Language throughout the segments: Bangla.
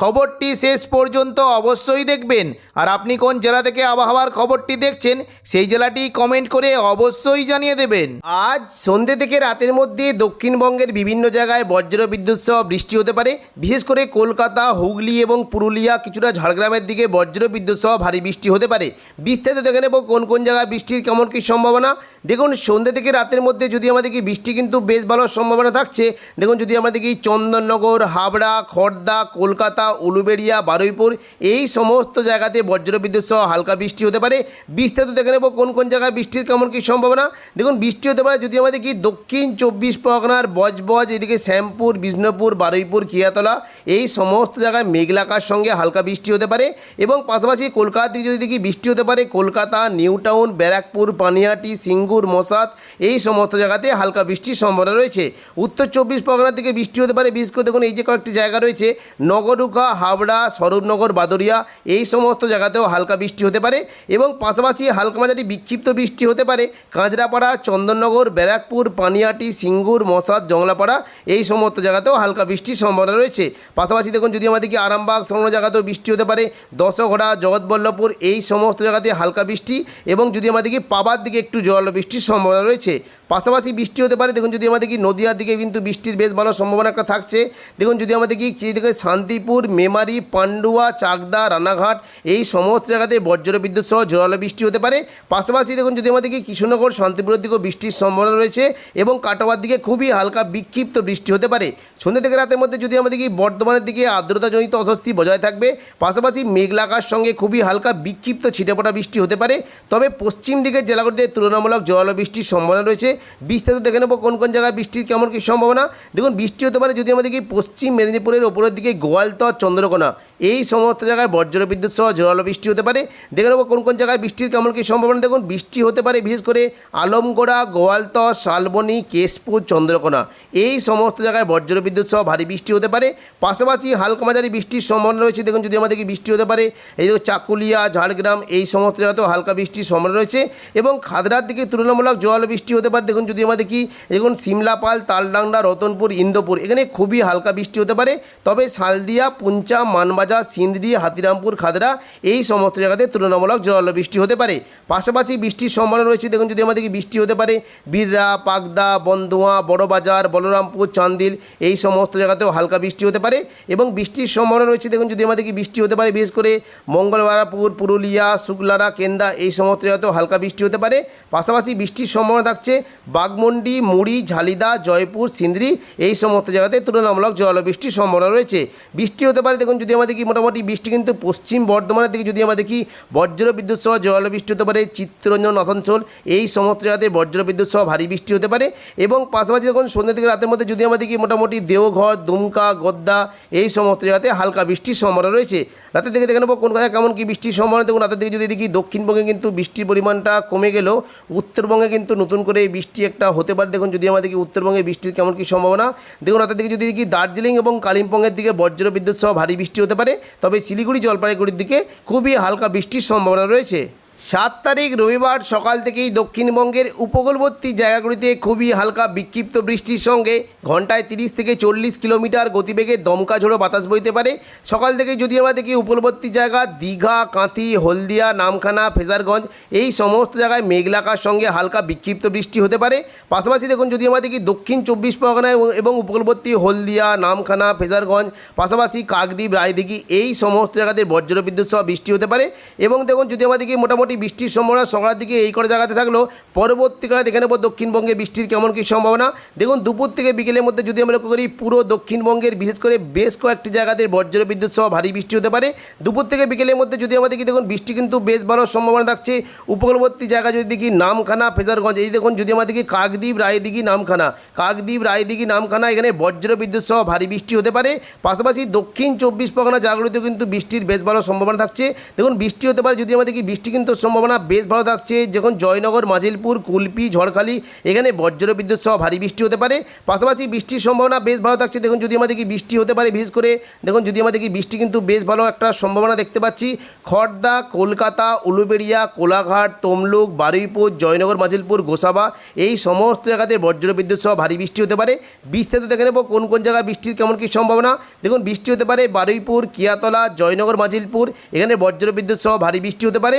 খবরটি শেষ পর্যন্ত অবশ্যই দেখবেন। আর আপনি কোন জেলা থেকে আবহাওয়ার খবরটি দেখছেন, সেই জেলাটি কমেন্ট করে অবশ্যই জানিয়ে দেবেন। আজ সন্ধ্যে থেকে রাতের মধ্যে দক্ষিণবঙ্গের বিভিন্ন জায়গায় বজ্র বিদ্যুৎ সহ বৃষ্টি হতে পারে। বিশেষ করে কলকাতা, হুগলি এবং পুরুলিয়া কিছুটা ঝাড়গ্রামের দিকে বজ্র বিদ্যুৎ সহ ভারী বৃষ্টি হতে পারে। বিস্তারিত দেখে নেব কোন কোন জায়গায় বৃষ্টির কেমন কী সম্ভাবনা। দেখুন সন্ধ্যে থেকে রাতের মধ্যে যদি আমাদের কি বৃষ্টি কিন্তু বেশ ভালো সম্ভাবনা থাকছে, দেখুন যদি আমাদের কি চন্দননগর, হাবড়া খড়দা কলকাতা উলুবেড়িয়া, বারুইপুর, এই সমস্ত জায়গাতে বজ্রবিদ্যুৎ সহ হালকা বৃষ্টি হতে পারে। বিস্তারিত দেখে নেব কোন কোন জায়গায় বৃষ্টির কেমন কী সম্ভাবনা। দেখুন, বৃষ্টি হতে পারে যদি আমাদের কি দক্ষিণ চব্বিশ পরগনার বজবজ, এদিকে শ্যামপুর, বিষ্ণুপুর, বারুইপুর, কিয়াতলা, এই সমস্ত জায়গায় মেঘলাকার সঙ্গে হালকা বৃষ্টি হতে পারে। এবং পাশাপাশি কলকাতা থেকে যদি দেখি বৃষ্টি হতে পারে, কলকাতা, নিউ টাউন, ব্যারাকপুর, পানিহাটি, সিঙ্গুর, মশাদ, এই সমস্ত জায়গাতে হালকা বৃষ্টির সম্ভাবনা রয়েছে। উত্তর চব্বিশ পরগনার দিকে বৃষ্টি হতে পারে, বিশেষ করে দেখুন এই যে কয়েকটি জায়গা রয়েছে নগরুকা হাবড়া, স্বরূপনগর, বাদরিয়া এই সমস্ত জায়গাতেও হালকা বৃষ্টি হতে পারে এবং পাশাপাশি হালকা মাঝারি বিক্ষিপ্ত বৃষ্টি হতে পারে। কাঁচরাপাড়া, চন্দননগর, ব্যারাকপুর, পানিয়াটি, সিঙ্গুর, মশাদ, জংলাপাড়া এই সমস্ত জায়গাতেও হালকা বৃষ্টির সম্ভাবনা রয়েছে। পাশাপাশি দেখুন যদি আমাদেরকে আরামবাগ সংলগ্ন জায়গাতেও বৃষ্টি হতে পারে। দশঘড়া, জগৎবল্লভপুর এই সমস্ত জায়গাতে হালকা বৃষ্টি এবং যদি আমাদেরকে পাবার দিকে একটু জল বৃষ্টির সম্ভাবনা রয়েছে। পাশাপাশি বৃষ্টি হতে পারে। দেখুন, যদি আমাদের কি নদীয়ার দিকে কিন্তু বৃষ্টির বেশ ভালো সম্ভাবনা একটা থাকছে, দেখুন, যদি আমাদের কি দিকে শান্তিপুর, মেমারি, পান্ডুয়া, চাকদা, রানাঘাট, এই সমস্ত জায়গাতে বজ্র বিদ্যুৎ সহ জোরালো বৃষ্টি হতে পারে। পাশাপাশি দেখুন, যদি আমাদের কি কৃষ্ণনগর, শান্তিপুরের দিকেও বৃষ্টির সম্ভাবনা রয়েছে এবং কাটোয়ার দিকে খুবই হালকা বিক্ষিপ্ত বৃষ্টি হতে পারে। সন্ধ্যে থেকে রাতের মধ্যে যদি আমাদের কি বর্ধমানের দিকে আর্দ্রতাজনিত অস্বস্তি বজায় থাকবে, পাশাপাশি মেঘলাকার সঙ্গে খুবই হালকা বিক্ষিপ্ত ছিটেপটা বৃষ্টি হতে পারে। তবে পশ্চিম দিকের জেলাগুলিতে তুলনামূলক জোরালো বৃষ্টির সম্ভাবনা রয়েছে। বিস্তারিত দেখে নেব কোন কোন জায়গায় বৃষ্টির কেমন কী সম্ভাবনা। দেখুন, বৃষ্টি হতে পারে যদি আমাদের কি পশ্চিম মেদিনীপুরের ওপরের দিকে গোয়ালতর চন্দ্রকোনা। এই সমস্ত জায়গায় বজ্র বিদ্যুৎ সহ জোরালো বৃষ্টি হতে পারে। দেখে নেব কোন কোন জায়গায় বৃষ্টির কেমন কী সম্ভাবনা। দেখুন, বৃষ্টি হতে পারে বিশেষ করে আলমগোড়া, গোয়ালতর, শালবনি, কেশপুর, চন্দ্রকোনা। এই সমস্ত জায়গায় বজ্র বিদ্যুৎ সহ ভারী বৃষ্টি হতে পারে। পাশাপাশি হালকা মাঝারি বৃষ্টির সম্ভাবনা রয়েছে। দেখুন, যদি আমাদের কি বৃষ্টি হতে পারে, এই দেখুন, চাকুলিয়া, ঝাড়গ্রাম, এই সমস্ত জায়গাতেও হালকা বৃষ্টির সম্ভাবনা রয়েছে। এবং খাদরার দিকে তুলনামূলক জল বৃষ্টি হতে পারে। দেখুন, যদি আমাদের কি দেখুন, সিমলাপাল, তালডাংরা, রতনপুর, ইন্দোপুর, এখানে খুবই হালকা বৃষ্টি হতে পারে। তবে সালদিয়া পুঞ্চা, মানবাজার সিন্দ্রি হাতিরামপুর, খাদরা এই সমস্ত জায়গাতে তুলনামূলক জল বৃষ্টি হতে পারে। পাশাপাশি বৃষ্টির সম্ভাবনা রয়েছে। দেখুন, যদি আমাদের কি বৃষ্টি হতে পারে, বীররা, পাগদা বন্দুয়া বড়বাজার, বলরামপুর, চান্দিল এই সমস্ত জায়গাতেও হালকা বৃষ্টি হতে পারে এবং বৃষ্টির সম্ভাবনা রয়েছে। দেখুন, যদি আমাদের কি বৃষ্টি হতে পারে, বিশেষ করে মঙ্গলবারাপুর, পুরুলিয়া, শুক্লারা, কেন্দা এই সমস্ত জায়গাতেও হালকা বৃষ্টি হতে পারে। পাশাপাশি বৃষ্টির সম্ভাবনা থাকছে বাগমন্ডি মুড়ি, ঝালিদা, জয়পুর, সিন্দ্রি এই সমস্ত জায়গাতে তুলনামূলক জল বৃষ্টির সম্ভাবনা রয়েছে। বৃষ্টি হতে পারে, দেখুন, যদি আমাদের কি মোটামুটি বৃষ্টি কিন্তু পশ্চিম বর্ধমানের দিকে যদি আমরা দেখি বজ্র বিদ্যুৎ সহ জল বৃষ্টি হতে পারে, চিত্তরঞ্জন আসানসোল এই সমস্ত জায়গাতে বজ্র বিদ্যুৎ সহ ভারী বৃষ্টি হতে পারে। এবং পাশাপাশি যখন সন্ধ্যা থেকে রাতের মধ্যে যদি আমরা দেখি মোটামুটি দেওঘর, দুমকা, গদ্দা, এই সমস্ত জায়গাতে হালকা বৃষ্টির সম্ভাবনা রয়েছে। রাতের দিকে দেখে নেব কোন কোথায় কেমন কি বৃষ্টির সম্ভাবনা। দেখুন, রাতের দিকে যদি দেখি দক্ষিণবঙ্গে কিন্তু বৃষ্টির পরিমাণটা কমে গেলেও উত্তরবঙ্গে কিন্তু নতুন করে বৃষ্টি একটা হতে পারে। দেখুন, যদি আমাদের কি উত্তরবঙ্গে বৃষ্টির কেমন কি সম্ভাবনা। দেখুন, রাতের দিকে যদি দেখি দার্জিলিং এবং কালিম্পংয়ের দিকে বজ্র বিদ্যুৎ সহ ভারী বৃষ্টি হতে পারে। তবে শিলিগুড়ি জলপাইগুড়ির দিকে খুবই হালকা বৃষ্টির সম্ভাবনা রয়েছে। সাত তারিখ রবিবার সকাল থেকেই দক্ষিণবঙ্গের উপকূলবর্তী জায়গাগুলিতে খুবই হালকা বিক্ষিপ্ত বৃষ্টির সঙ্গে ঘন্টায় তিরিশ থেকে চল্লিশ কিলোমিটার গতিবেগে দমকা ঝোড়ো বাতাস বইতে পারে। সকাল থেকে যদি আমরা দেখি উপকূলবর্তী জায়গা, দীঘা, কাঁথি, হলদিয়া, নামখানা, ফেজারগঞ্জ, এই সমস্ত জায়গায় মেঘলাকার সঙ্গে হালকা বিক্ষিপ্ত বৃষ্টি হতে পারে। পাশাপাশি দেখুন যদি আমরা দেখি দক্ষিণ চব্বিশ পরগনা এবং- উপকূলবর্তী হলদিয়া, নামখানা, ফেজারগঞ্জ, পাশাপাশি কাকদ্বীপ, রায়দিঘি, এই সমস্ত জায়গাতে বজ্র বিদ্যুৎ সহ বৃষ্টি হতে পারে। এবং দেখুন যদি আমরা দেখি মোটামুটি বৃষ্টির সম্ভাবনা সকালের দিকে এই করে জায়গাতে থাকলেও পরবর্তীকালে দেখে নেব দক্ষিণবঙ্গে বৃষ্টির কেমন কী সম্ভাবনা। দেখুন, দুপুর থেকে বিকেলের মধ্যে যদি আমরা লক্ষ্য করি, পুরো দক্ষিণবঙ্গের, বিশেষ করে বেশ কয়েকটি জায়গাতে বজ্র বিদ্যুৎ সহ ভারী বৃষ্টি হতে পারে। দুপুর থেকে বিকেলের মধ্যে যদি আমাদের কি দেখুন, বৃষ্টি কিন্তু বেশ ভালো সম্ভাবনা থাকছে। উপকূলবর্তী জায়গা যদি দেখি, নামখানা, ফেজারগঞ্জ, এই দেখুন, যদি আমাদের কি কাকদ্বীপ, রায়দিঘি, নামখানা। কাকদ্বীপ, রায়দিঘি, নামখানা, এখানে বজ্র বিদ্যুৎ সহ ভারী বৃষ্টি হতে পারে। পাশাপাশি দক্ষিণ চব্বিশ পরগনা জায়গাগুলিতেও কিন্তু বৃষ্টির বেশ ভালো সম্ভাবনা থাকছে। দেখুন, বৃষ্টি হতে পারে, যদি আমাদের কি বৃষ্টি কিন্তু সম্ভাবনা বেশ ভালো থাকছে। যখন জয়নগর, মাজিলপুর, কুলপি, ঝড়খালি, এখানে বজ্র বিদ্যুৎ সহ ভারী বৃষ্টি হতে পারে। পাশাপাশি বৃষ্টির সম্ভাবনা বেশ ভালো থাকছে। দেখুন, যদি আমাদের কি বৃষ্টি হতে পারে বিশেষ করে, দেখুন, যদি আমাদের কি বৃষ্টি কিন্তু বেশ ভালো একটা সম্ভাবনা দেখতে পাচ্ছি। খড়দা কলকাতা, উলুবেড়িয়া, কোলাঘাট, তমলুক, বারুইপুর, জয়নগর, মাজিলপুর, গোসাবা, এই সমস্ত জায়গাতে বজ্র বিদ্যুৎ সহ ভারী বৃষ্টি হতে পারে। বিস্তারিত দেখে নেব কোন কোন জায়গায় বৃষ্টির কেমন কী সম্ভাবনা। দেখুন, বৃষ্টি হতে পারে বারুইপুর, কিয়াতলা, জয়নগর, মাজিলপুর, এখানে বজ্র বিদ্যুৎ সহ ভারী বৃষ্টি হতে পারে।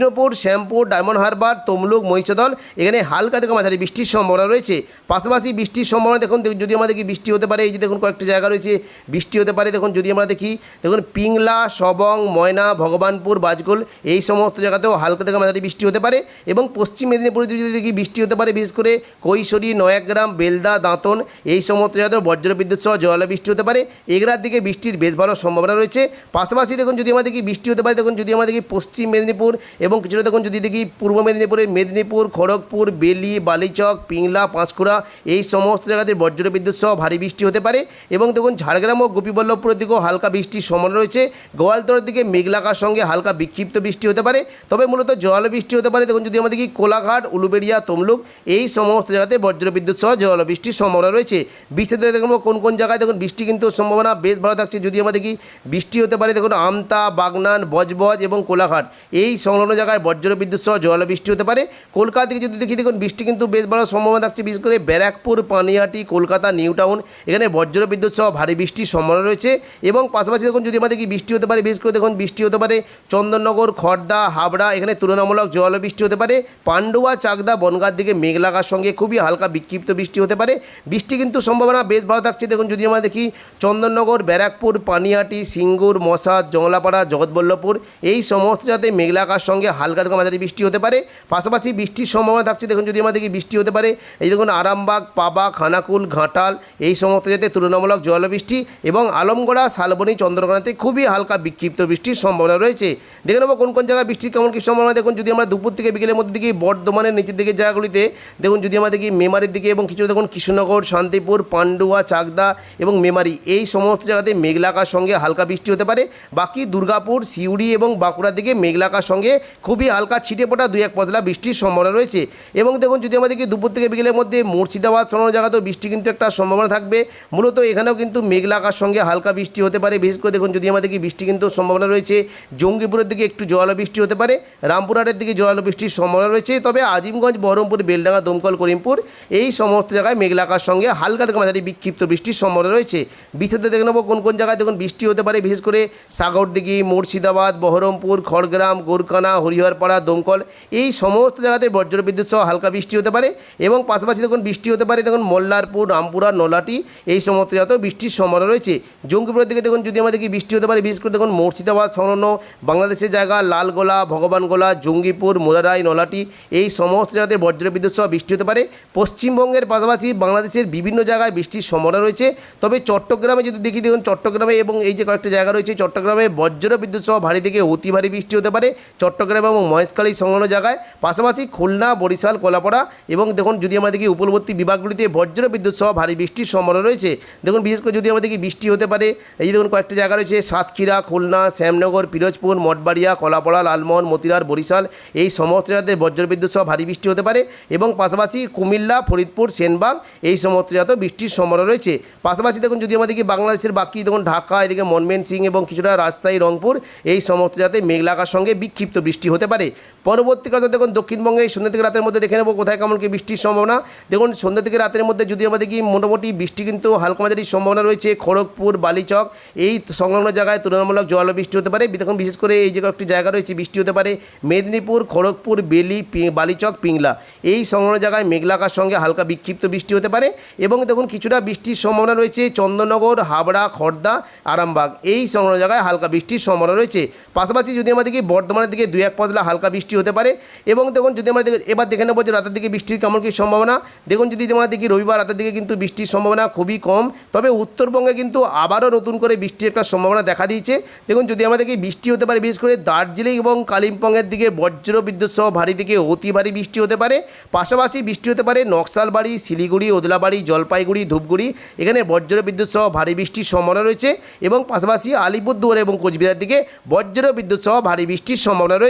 বিষ্ণুপুর শ্যামপুর, ডায়মন্ড হারবার, তমলুক, মহিষাদল, এখানে হালকা থেকে মাঝারি বৃষ্টির সম্ভাবনা রয়েছে। পাশাপাশি বৃষ্টির সম্ভাবনা দেখুন যদি আমাদের কি বৃষ্টি হতে পারে, এই যে দেখুন কয়েকটি জায়গা রয়েছে, বৃষ্টি হতে পারে, দেখুন, যদি আমরা দেখি, দেখুন, পিংলা, সবং, ময়না, ভগবানপুর, বাজগোল, এই সমস্ত জায়গাতেও হালকা থেকে মাঝারি বৃষ্টি হতে পারে এবং পশ্চিম মেদিনীপুরে যদি দেখি বৃষ্টি হতে পারে, বিশেষ করে কৈশোরী, নয়াগ্রাম, বেলদা, দাঁতন, এই সমস্ত জায়গাতেও বজ্র বিদ্যুৎ সহ জল বৃষ্টি হতে পারে। এগরার দিকে বৃষ্টির বেশ ভালো সম্ভাবনা রয়েছে। পাশাপাশি দেখুন, যদি আমরা দেখি বৃষ্টি হতে পারে, দেখুন, যদি আমরা দেখি পশ্চিম মেদিনীপুর এবং কিছুটা দেখুন যদি দেখি পূর্ব মেদিনীপুরের মেদিনীপুর, খড়গপুর, বেলি, বালিচক, পিংলা, পাঁশকুড়া, এই সমস্ত জায়গাতে বজ্র বিদ্যুৎ সহ ভারী বৃষ্টি হতে পারে এবং দেখুন ঝাড়গ্রাম ও গোপীবল্লভপুরের দিকেও হালকা বৃষ্টির সম্ভাবনা রয়েছে। গোয়ালতরের দিকে মেঘলাকার সঙ্গে হালকা বিক্ষিপ্ত বৃষ্টি হতে পারে। তবে মূলত জল বৃষ্টি হতে পারে। দেখুন যদি আমাদের কি কোলাঘাট, উলুবেড়িয়া, তমলুক, এই সমস্ত জায়গাতে বজ্র বিদ্যুৎ সহ জল বৃষ্টির সম্ভাবনা রয়েছে। বৃষ্টিতে দেখুন কোন কোন জায়গায় দেখুন বৃষ্টি কিন্তু সম্ভাবনা বেশ ভালো থাকছে। যদি আমাদের কি বৃষ্টি হতে পারে, দেখুন আমতা, বাগনান, বজবজ এবং কোলাঘাট। এই সংলগ্ন জায়গায় বজ্র বিদ্যুৎ সহ জল বৃষ্টি হতে পারে। কলকাতা থেকে যদি দেখি, দেখুন, বৃষ্টি কিন্তু বেশ ভালো সম্ভাবনা থাকছে, বিশেষ করে ব্যারাকপুর পানিহাটি কলকাতা, নিউ টাউন, এখানে বজ্র বিদ্যুৎ সহ ভারী বৃষ্টির সম্ভাবনা রয়েছে। এবং পাশাপাশি দেখুন, যদি আমাদের কি বৃষ্টি হতে পারে, বিশেষ করে দেখুন, বৃষ্টি হতে পারে চন্দননগর খড়দা হাবড়া, এখানে তুলনামূলক জল বৃষ্টি হতে পারে। পান্ডুয়া, চাকদা বনগার দিকে মেঘ লাগার সঙ্গে খুবই হালকা বিক্ষিপ্ত বৃষ্টি হতে পারে। বৃষ্টি কিন্তু সম্ভাবনা বেশ ভালো থাকছে। দেখুন, যদি আমরা দেখি, চন্দননগর, ব্যারাকপুর পানিহাটি সিঙ্গুর, মশাদ, জংলাপাড়া, জগৎবল্লভপুর, এই সমস্ত যাতে মেঘলাকার সঙ্গে হালকা থেকে মাঝারি বৃষ্টি হতে পারে। পাশাপাশি বৃষ্টির সম্ভাবনা থাকছে, দেখুন যদি আমরা দেখি বৃষ্টি হতে পারে, এই দেখুন আরামবাগ, পাবা, খানাকুল, ঘাটাল, এই সমস্ত যাতে তুলনামূলক জলবৃষ্টি এবং আলমগড়া, শালবনী, চন্দ্রকোনাতে খুবই হালকা বিক্ষিপ্ত বৃষ্টির সম্ভাবনা রয়েছে। দেখে নেব কোন কোন জায়গায় বৃষ্টির কেমন কী সম্ভাবনা। দেখুন যদি আমরা দুপুর থেকে বিকেলের মধ্যে দিকে বর্ধমানের নিচের দিকে জায়গাগুলিতে, দেখুন যদি আমরা দেখি মেমারির দিকে এবং কিছু দেখুন কৃষ্ণনগর, শান্তিপুর, পান্ডুয়া, চাকদা এবং মেমারি, এই সমস্ত জায়গাতে মেঘলাকার সঙ্গে হালকা বৃষ্টি হতে পারে। বাকি দুর্গাপুর, সিউড়ি এবং বাঁকুড়ার দিকে মেঘলাকার সঙ্গে খুবই হালকা ছিটে পড়া দুই এক পশলা বৃষ্টির সম্ভাবনা রয়েছে। এবং দেখুন, যদি আমাদেরকে দুপুর থেকে বিকেলের মধ্যে মুর্শিদাবাদ সোনার জায়গাতেও বৃষ্টি কিন্তু একটা সম্ভাবনা থাকবে। মূলত এখানেও কিন্তু মেঘলাকার সঙ্গে হালকা বৃষ্টি হতে পারে। বিশেষ করে দেখুন, যদি আমাদেরকে বৃষ্টি কিন্তু সম্ভাবনা রয়েছে, জঙ্গিপুরের দিকে একটু জল বৃষ্টি হতে পারে, রামপুরহাটের দিকে জল বৃষ্টির সম্ভাবনা রয়েছে। তবে আজিমগঞ্জ, বহরমপুর, বেলডাঙ্গা, দমকল, করিমপুর, এই সমস্ত জায়গায় মেঘলাকার সঙ্গে হালকা থেকে মাঝারি বিক্ষিপ্ত বৃষ্টির সম্ভাবনা রয়েছে। বিস্তারিত দেখে নেব কোন কোন জায়গায় দেখুন বৃষ্টি হতে পারে। বিশেষ করে সাগরদিঘি, মুর্শিদাবাদ, বহরমপুর, খড়গ্রাম গোরকানা হরিহরপাড়া, দমকল, এই সমস্ত জায়গাতে বজ্রবিদ্যুৎ সহ হালকা বৃষ্টি হতে পারে এবং পাশাপাশি দেখুন বৃষ্টি হতে পারে দেখুন মোল্লারপুর, রামপুরা নলাটি এই সমস্ত জায়গাতেও বৃষ্টির সম্ভাবনা রয়েছে। জঙ্গিপুরের দিকে দেখুন যদি আমাদের কি বৃষ্টি হতে পারে, বিশেষ করে দেখুন মুর্শিদাবাদ, সংলগ্ন বাংলাদেশের জায়গা, লালগোলা, ভগবানগোলা, জঙ্গিপুর, মোরারাই নলাটি এই সমস্ত জায়গাতে বজ্রবিদ্যুৎ সহ বৃষ্টি হতে পারে। পশ্চিমবঙ্গের পাশাপাশি বাংলাদেশের বিভিন্ন জায়গায় বৃষ্টির সম্ভাবনা রয়েছে। তবে চট্টগ্রামে যদি দেখি দেখুন চট্টগ্রামে এবং এই যে কয়েকটা জায়গা রয়েছে, চট্টগ্রামে বজ্র বিদ্যুৎ সহ ভারী থেকে অতি ভারী বৃষ্টি হতে পারে। চট্টগ্রাম এবং মহেশখালী সংলগ্ন জায়গায়, পাশাপাশি খুলনা, বরিশাল, কোলাপাড়া এবং দেখুন যদি আমরা দেখি উপকূলবর্তী বিভাগগুলিতে বজ্র বিদ্যুৎ সহ ভারী বৃষ্টির সম্ভাবনা রয়েছে। দেখুন বিশেষ করে যদি আমরা দেখি বৃষ্টি হতে পারে, এই যে দেখুন কয়েকটা জায়গা রয়েছে, সাতক্ষীরা, খুলনা, শ্যামনগর, পিরোজপুর, মঠবাড়িয়া, কলাপাড়া, লালমোহন মতিরার বরিশাল, এই সমস্ত জায়গাতে বজ্র বিদ্যুৎ সহ ভারী বৃষ্টি হতে পারে এবং পাশাপাশি কুমিল্লা, ফরিদপুর, সেনবাগ, এই সমস্ত জায়গাতেও বৃষ্টির সম্ভাবনা রয়েছে। পাশাপাশি দেখুন যদি আমাদের কি বাংলাদেশের বাকি দেখুন ঢাকা, এদিকে মনমেন সিং এবং কিছুটা রাজশাহী, রংপুর, এই সমস্ত জায়গাতে মেঘলাকার সঙ্গে বিক্ষিপ্ত বৃষ্টি হতে পারে। পরবর্তীকালে দেখুন, দক্ষিণবঙ্গে সন্ধ্যা থেকে রাতের মধ্যে দেখে নেব কোথায় কেমন কি বৃষ্টির সম্ভাবনা। দেখুন, সন্ধ্যা থেকে রাতের মধ্যে যদি আমাদের কি মোটামুটি বৃষ্টি কিন্তু হালকা মাঝারি সম্ভাবনা রয়েছে, খড়গপুর, বালিচক, এই সংলগ্ন জায়গায় তুলনামূলক জল বৃষ্টি হতে পারে। দেখুন বিশেষ করে এই যে একটি জায়গা রয়েছে, বৃষ্টি হতে পারে। মেদিনীপুর, খড়গপুর, বেলি বালিচক, পিংলা, এই সংলগ্ন জায়গায় মেঘলাকার সঙ্গে হালকা বিক্ষিপ্ত বৃষ্টি হতে পারে এবং দেখুন, কিছুটা বৃষ্টির সম্ভাবনা রয়েছে চন্দননগর হাবড়া, খর্দা, আরামবাগ, এই সংলগ্ন জায়গায় হালকা বৃষ্টির সম্ভাবনা রয়েছে। পাশাপাশি যদি আমাদের কি বর্ধমানের দিকে দুই এক পশলা হালকা বৃষ্টি হতে পারে। এবং দেখুন যদি আমরা এবার দেখে নেব যে রাতের দিকে বৃষ্টির কেমন কী সম্ভাবনা। দেখুন যদি আমরা দেখি রবিবার রাতের দিকে কিন্তু বৃষ্টির সম্ভাবনা খুবই কম। তবে উত্তরবঙ্গে কিন্তু আবারও নতুন করে বৃষ্টির একটা সম্ভাবনা দেখা দিয়েছে। দেখুন যদি আমরা দেখি বৃষ্টি হতে পারে, বিশেষ করে দার্জিলিং এবং কালিম্পংয়ের দিকে বজ্র বিদ্যুৎ সহ ভারী থেকে অতি ভারী বৃষ্টি হতে পারে। পাশাপাশি বৃষ্টি হতে পারে নকশালবাড়ি, শিলিগুড়ি, ওদলাবাড়ি, জলপাইগুড়ি, ধূপগুড়ি। এখানে বজ্র বিদ্যুৎ সহ ভারী বৃষ্টির সম্ভাবনা রয়েছে। এবং পাশাপাশি আলিপুরদুয়ার এবং কোচবিহার দিকে বজ্র বিদ্যুৎ সহ ভারী বৃষ্টির সম্ভাবনা রয়েছে